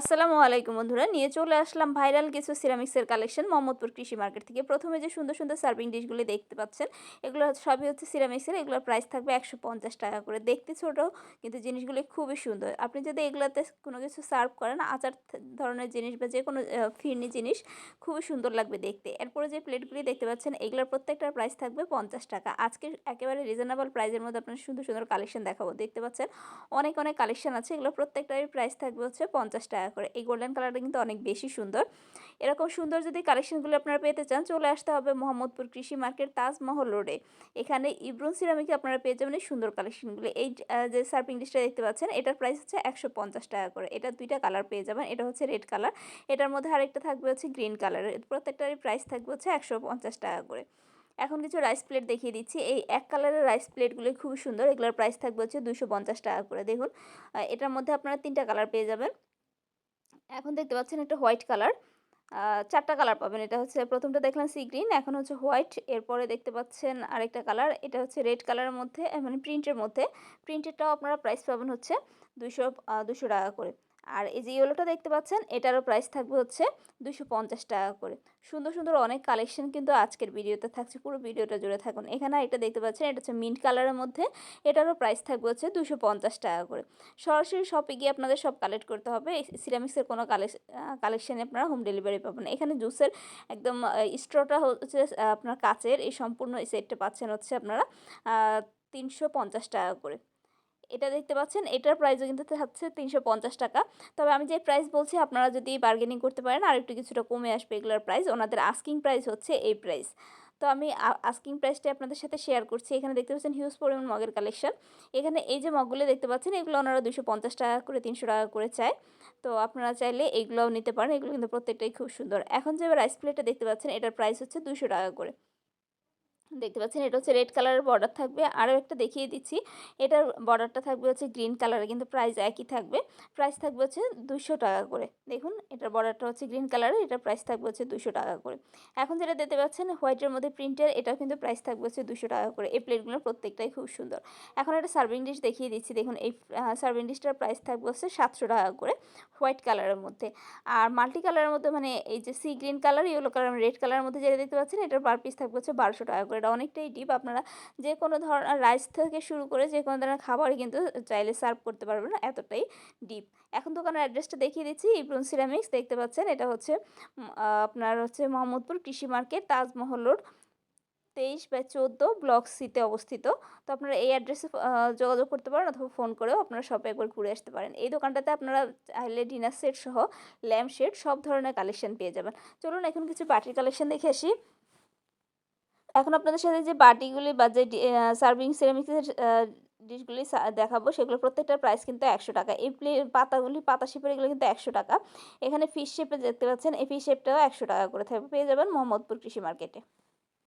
আসসালামু আলাইকুম বন্ধুরা, নিয়ে চলে আসলাম ভাইরাল কিছু সিরামিক্সের কালেকশন মোহাম্মদপুর কৃষি মার্কেট থেকে। প্রথমে যে সুন্দর সুন্দর সার্ভিং ডিশগুলি দেখতে পাচ্ছেন, এগুলো সবই হচ্ছে সিরামিক্সের এগুলোর প্রাইস থাকবে একশো পঞ্চাশ টাকা করে। দেখতে ছোট, কিন্তু জিনিসগুলি খুবই সুন্দর। আপনি যদি এগুলোতে কোনো কিছু সার্ভ করেন, আচার ধরনের জিনিস বা যে কোনো ফিরনি জিনিস, খুবই সুন্দর লাগবে দেখতে। এরপরে যে প্লেটগুলি দেখতে পাচ্ছেন, এগুলোর প্রত্যেকটার প্রাইস থাকবে পঞ্চাশ টাকা। আজকে একেবারে রিজনেবল প্রাইসের মধ্যে আপনার সুন্দর সুন্দর কালেকশন দেখাবো। দেখতে পাচ্ছেন, অনেক অনেক কালেকশন আছে এগুলো প্রত্যেকটারই প্রাইস থাকবে হচ্ছে পঞ্চাশ টাকা করে। এই গোল্ডেন কালারটা কিন্তু অনেক বেশি সুন্দর। এরকম সুন্দর যদি কালেকশনগুলো আপনারা পেতে চান, চলে আসতে হবে মোহাম্মদপুর কৃষি মার্কেট তাজমহল রোডে এখানে ইব্রুন সিরামিকে আপনারা পেয়ে যাবেন সুন্দর কালেকশনগুলো এই যে সার্ভিং ডিশটা দেখতে পাচ্ছেন, এটার প্রাইস হচ্ছে একশো পঞ্চাশ টাকা করে। এটা দুইটা কালার পেয়ে যাবেন, এটা হচ্ছে রেড কালার এটার মধ্যে আরেকটা থাকবে হচ্ছে গ্রিন কালারের প্রত্যেকটারই প্রাইস থাকবে হচ্ছে একশো পঞ্চাশ টাকা করে। এখন কিছু রাইস প্লেট দেখিয়ে দিচ্ছি। এই এক কালারের রাইস প্লেটগুলি খুবই সুন্দর। এগুলোর প্রাইস থাকবে হচ্ছে দুশো টাকা করে। দেখুন এটার মধ্যে আপনারা তিনটা কালার পেয়ে যাবেন। এখন দেখতে পাচ্ছেন একটা হোয়াইট কালার। চারটা কালার পাবেন। এটা হচ্ছে প্রথমটা দেখলাম সি গ্রিন, এখন হচ্ছে হোয়াইট। এরপরে দেখতে পাচ্ছেন আরেকটা কালার, এটা হচ্ছে রেড কালারের মধ্যে মানে প্রিন্টের মধ্যে। প্রিন্টেরটাও আপনারা প্রাইস পাবেন হচ্ছে দুশো দুশো টাকা করে। আর এই যে ইয়েলোটা দেখতে পাচ্ছেন, এটারও প্রাইস থাকবে হচ্ছে দুশো টাকা করে। সুন্দর সুন্দর অনেক কালেকশন কিন্তু আজকের ভিডিওতে থাকছে, পুরো ভিডিওটা জুড়ে থাকুন। এখানে এটা দেখতে পাচ্ছেন, এটা হচ্ছে মিন্ট কালারের মধ্যে, এটারও প্রাইস থাকবে হচ্ছে দুশো টাকা করে। সরাসরি শপে গিয়ে আপনাদের সব কালেক্ট করতে হবে। সিরামিক্সের কোনো কালেকশানে আপনারা হোম ডেলিভারি পাবেন এখানে জুসের একদম স্ট্রটা হচ্ছে আপনার কাচের এই সম্পূর্ণ এই সেটটা পাচ্ছেন হচ্ছে আপনারা তিনশো পঞ্চাশ টাকা করে। এটা দেখতে পাচ্ছেন, এটার প্রাইসও কিন্তু থাকছে তিনশো পঞ্চাশ টাকা। তবে আমি যে প্রাইস বলছি, আপনারা যদি বার্গেনিং করতে পারেন আর একটু কিছুটা কমে আসবে এগুলোর প্রাইস ওনাদের আস্কিং প্রাইস হচ্ছে এই প্রাইস তো আমি আস্কিং প্রাইসটা আপনাদের সাথে শেয়ার করছি। এখানে দেখতে পাচ্ছেন হিউজ পরিমাণ মগের কালেকশন এখানে এই যে মগগুলো দেখতে পাচ্ছেন, এগুলো ওনারা দুশো পঞ্চাশ টাকা করে, তিনশো টাকা করে চায়। তো আপনারা চাইলে এইগুলোও নিতে পারেন, এগুলো কিন্তু প্রত্যেকটাই খুব সুন্দর। এখন যে রাইস প্লেটটা দেখতে পাচ্ছেন, এটার প্রাইস হচ্ছে দুশো টাকা করে। দেখতে পাচ্ছেন, এটা হচ্ছে রেড কালারের বর্ডার থাকবে। আরও একটা দেখিয়ে দিচ্ছি, এটার বর্ডারটা থাকবে হচ্ছে গ্রিন কালারে কিন্তু প্রাইস একই থাকবে। প্রাইস থাকবে হচ্ছে দুশো টাকা করে। দেখুন, এটার বর্ডারটা হচ্ছে গ্রিন কালারের এটার প্রাইস থাকবে হচ্ছে দুশো টাকা করে। এখন যেটা দেখতে পাচ্ছেন হোয়াইটের মধ্যে প্রিন্টের এটাও কিন্তু প্রাইস থাকবে হচ্ছে দুশো টাকা করে। এই প্লেটগুলো প্রত্যেকটাই খুব সুন্দর। এখন একটা সার্ভিং ডিশ দেখিয়ে দিচ্ছি, দেখুন, এই সার্ভিং ডিশটার প্রাইস থাকবে হচ্ছে সাতশো টাকা করে হোয়াইট কালারের মধ্যে। আর মাল্টি কালারের মধ্যে মানে এই যে sea green colour yellow colour red কালারের মধ্যে যেটা দেখতে পাচ্ছেন, এটার পার পিস থাকবে হচ্ছে বারোশো টাকা করে। এটা অনেকটাই ডিপ আপনারা যে কোনো ধরনের রাইস থেকে শুরু করে যে কোনো ধরনের খাবার কিন্তু চাইলে সার্ভ করতে পারবেন এতটাই ডিপ এখন দোকানের অ্যাড্রেসটা দেখিয়ে দিচ্ছি। ইব্রুন সিরামিক্স দেখতে পাচ্ছেন? এটা হচ্ছে আপনার হচ্ছে মোহাম্মদপুর কৃষি মার্কেট, তাজমহল রোড, তেইশ বা চোদ্দ, ব্লক সিতে অবস্থিত। তো আপনারা এই অ্যাড্রেসে যোগাযোগ করতে পারেন অথবা ফোন করেও আপনারা শপে একবার ঘুরে আসতে পারেন। এই দোকানটাতে আপনারা চাইলে ডিনার সেট সহ ল্যাম্প শেড সব ধরনের কালেকশন পেয়ে যাবেন। চলুন এখন কিছু বাটির কালেকশন দেখে আসি। এখন আপনাদের সাথে যে বাটিগুলি বা যে সার্ভিং সিরামিক্সের ডিশগুলি দেখাবো, সেগুলো প্রত্যেকটার প্রাইস কিন্তু একশো টাকা। এই প্লে পাতাগুলি, পাতা শেপের এগুলো কিন্তু একশো টাকা। এখানে ফিস শেপে দেখতে পাচ্ছেন, এই ফিশ শেপটাও একশো টাকা করে থাকবে। পেয়ে যাবেন মোহাম্মদপুর কৃষি মার্কেটে